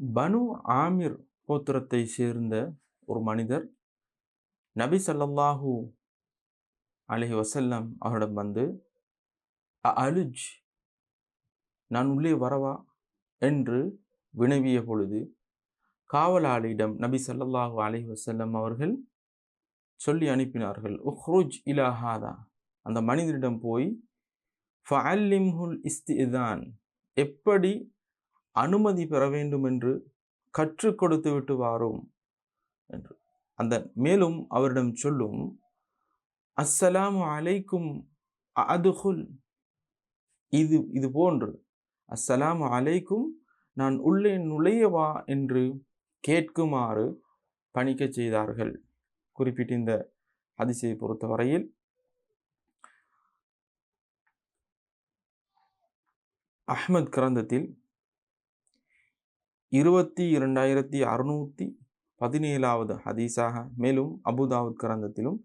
பனு ஆமிர் கோத்திரத்தை சேர்ந்த ஒரு மனிதர் நபி ஸல்லல்லாஹு அலஹி வஸல்லம் அவரிடம் வந்து அலுஜ் நான் உள்ளே வரவா? என்று வினவிய பொழுது காவலாளியிடம் நபி ஸல்லல்லாஹு அலஹி வசல்லம் அவர்கள் சொல்லி அனுப்பினார்கள் உஹ்ருஜ் இலாஹாதா அந்த மனிதனிடம் போய் ஃபஅல்லிம்ஹுல் இஸ்திதான் எப்படி அனுமதி பெற வேண்டும் என்று கற்றுக் கொடுத்து விட்டு வாரோம் என்று. அந்த மேலும் அவரிடம் சொல்லும் அஸ்ஸலாமு அலைக்கும் அதுகுல் இது இது போன்று அஸ்ஸலாமு அலைக்கும் நான் உள்ளே நுழையவா என்று கேட்குமாறு பணிக்கச் செய்தார்கள். குறிப்பிட்ட இந்த அதிசயை பொறுத்தவரையில் அஹ்மத் கிரந்தத்தில் இருபத்தி இரண்டாயிரத்தி அறுநூற்றி பதினேழாவது ஹதீஸாக மேலும் அபுதாவுத் கிரந்தத்திலும்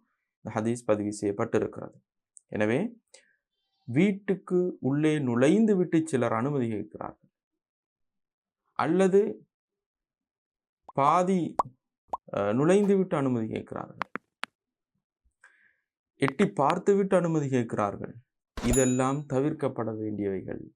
இந்த ஹதீஸ் பதிவு செய்யப்பட்டிருக்கிறது. எனவே வீட்டுக்கு உள்ளே நுழைந்து விட்டு சிலர் அனுமதி கேட்கிறார்கள். அல்லது பாதி அஹ், நுழைந்து விட்டு அனுமதி கேட்கிறார்கள். எட்டி பார்த்துவிட்டு அனுமதி கேட்கிறார்கள். இதெல்லாம் தவிர்க்கப்பட வேண்டியவைகள்.